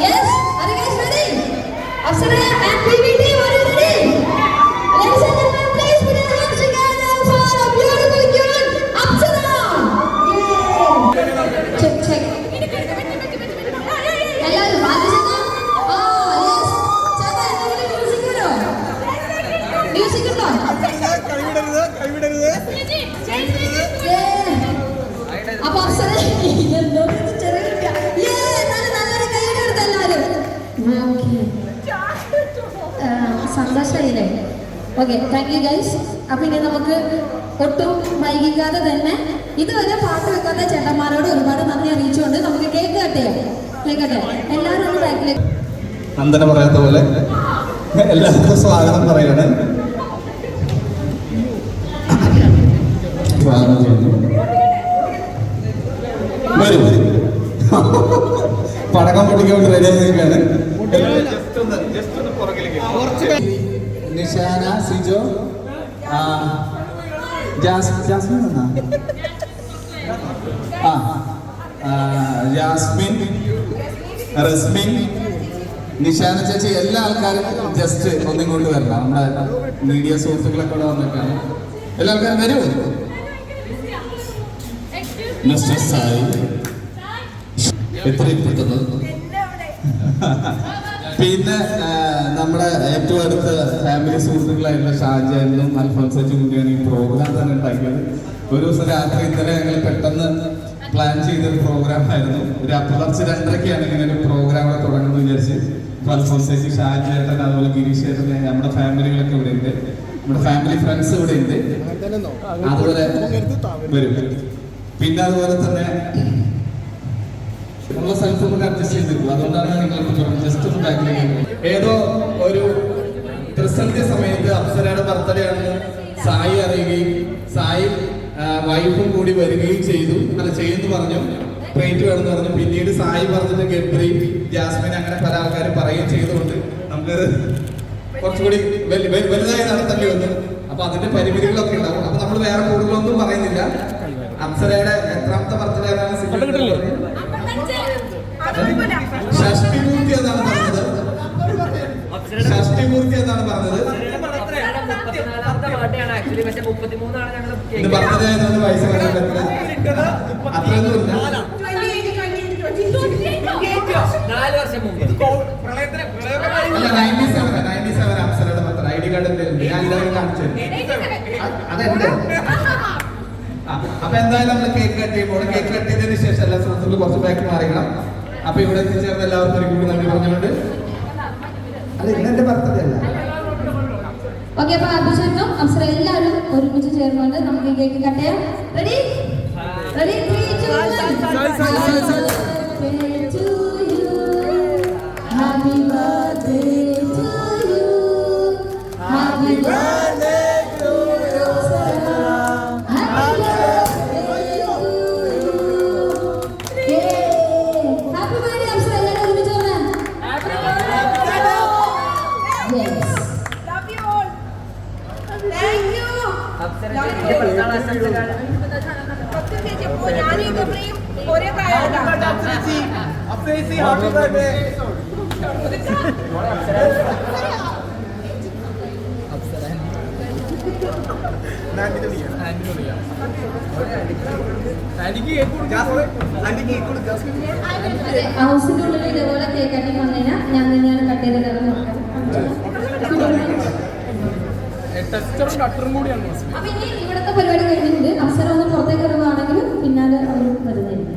Yes, ready? Apsara and PVT, സന്തോഷായില്ലേ? Okay thank you guys അപ്പൊ ഇനി നമുക്ക് ഒട്ടും വൈകിക്കാതെ തന്നെ ഇതുവരെ പാട്ട് വെക്കാത്ത ചേട്ടന്മാരോട് ഒരുപാട് നന്ദി അറിയിച്ചുകൊണ്ട് നമുക്ക് കേക്ക് കട്ട് കേക്ക് എല്ലാവരും ഒന്ന് പറയാത്ത പോലെ എല്ലാവർക്കും സ്വാഗതം പറയാണ് പടക്കം പൊട്ടിക്കൊണ്ട് റെഡി ആയിരിക്കാണ് നിഷാന സിജോ. ആ, ജാസ് ജാസ്മിൻ ആ ജാസ്മിൻ റസ്മിൻ നിഷാന ചേച്ചി എല്ലാ ആൾക്കാരും ജസ്റ്റ് ഒന്നും കൊണ്ട് വരണം. നമ്മുടെ മീഡിയ സുഹൃത്തുക്കളൊക്കെ ഇവിടെ വന്നിട്ടാണ്. എല്ലാ ആൾക്കാരും വരും. മിസ്റ്റർ സായി എത്ര പെട്ടെന്ന് പിന്നെ നമ്മുടെ ഏറ്റവും അടുത്ത ഫാമിലി സുഹൃത്തുക്കളായിട്ടുള്ള ഷാജാനും അൽഫോൻസും കൂടിയാണ് ഈ പ്രോഗ്രാം തന്നെ ഉണ്ടാക്കിയത്. ഒരു ദിവസം രാത്രി ഇന്നലെ ഞങ്ങൾ പെട്ടെന്ന് പ്ലാൻ ചെയ്തൊരു പ്രോഗ്രാം ആയിരുന്നു. ഒരു പുലർച്ചെ രണ്ടരയ്ക്കാണ് ഇങ്ങനെ ഒരു പ്രോഗ്രാം ഇവിടെ തുടങ്ങുന്നത് വിചാരിച്ച് ഇപ്പൊ അൽഫോൻസേക്ക് ഷാജേട്ടൻ അതുപോലെ ഗിരീഷ് ചേട്ടൻ നമ്മുടെ ഫാമിലികളൊക്കെ ഇവിടെ ഉണ്ട്. നമ്മുടെ ഫാമിലി ഫ്രണ്ട്സ് ഇവിടെ ഉണ്ട്. അതുപോലെ വരും. പിന്നെ അതുപോലെ തന്നെ ഉള്ള സ്ഥലത്ത് നമുക്ക് അഡ്ജസ്റ്റ് ചെയ്തിരുന്നു അതുകൊണ്ടാണ് നിങ്ങൾ ജസ്റ്റ് ഒന്ന് ബാക്കിലേക്ക് ഏതോ ഒരു പ്രതിസന്ധി സമയത്ത് അപ്സരയുടെ ബർത്ത്ഡേ ആണെന്ന് സായി അറിയുകയും സായി വൈഫും കൂടി വരികയും ചെയ്തു. അല്ല ചെയ്യുന്നു പറഞ്ഞു. ട്രീറ്റ് വേണമെന്ന് പറഞ്ഞു. പിന്നീട് സായി പറഞ്ഞിട്ട് ഗബ്രി ജാസ്മിൻ അങ്ങനെ പല ആൾക്കാരും പറയുകയും ചെയ്തുകൊണ്ട് നമുക്ക് കുറച്ചുകൂടി വലു- വലു- വലുതായി നടത്തേണ്ടി വന്നു. അപ്പൊ അതിന്റെ പരിമിതികളൊക്കെ ഉണ്ടാവും. അപ്പൊ നമ്മൾ വേറെ കൂടുതലൊന്നും പറയുന്നില്ല. അപ്സരയുടെ എത്രാമത്തെ ബർത്ത്ഡേ ആണ് അതെന്റെ അപ്പൊ എന്തായാലും നമ്മൾ കേക്ക് കട്ട് ചെയ്യുമ്പോൾ കേക്ക് കട്ട് ചെയ്തതിന് ശേഷം എല്ലാ സുഹൃത്തുക്കളും കുറച്ച് ബാക്ക് മാറിക്കണം. അപ്പൊ ഇവിടെ എത്തിച്ചേർന്ന് എല്ലാവർക്കും ഒരു കൂടി നന്ദി പറഞ്ഞുകൊണ്ട്. അല്ല ഇന്നെന്റെ ബർത്ത്ഡേ അല്ല. ഓക്കെ അപ്പൊ അഭിഷേകം അപ്സര എല്ലാവരും ഒരുമിച്ച് ചേർന്നുകൊണ്ട് നമുക്ക് ഈ കേക്ക് കട്ട് ചെയ്യാം. റെഡി റെഡി ഹാപ്പി ഹൗസിന്റെ ഉള്ളിൽ ഇതേപോലെ കേക്ക് കട്ടിങ് വന്നു കഴിഞ്ഞാൽ ഞാൻ തന്നെയാണ് കട്ട് ചെയ്ത് തരുന്നത് അപ്പൊ ഇനി ഇവിടുത്തെ പരിപാടി കഴിഞ്ഞിട്ട് അപ്സര ഒന്ന് പുറത്തേക്ക് ഇറങ്ങുവാണെങ്കിലും പിന്നാലെ അവർ വരുന്നതായിരിക്കും.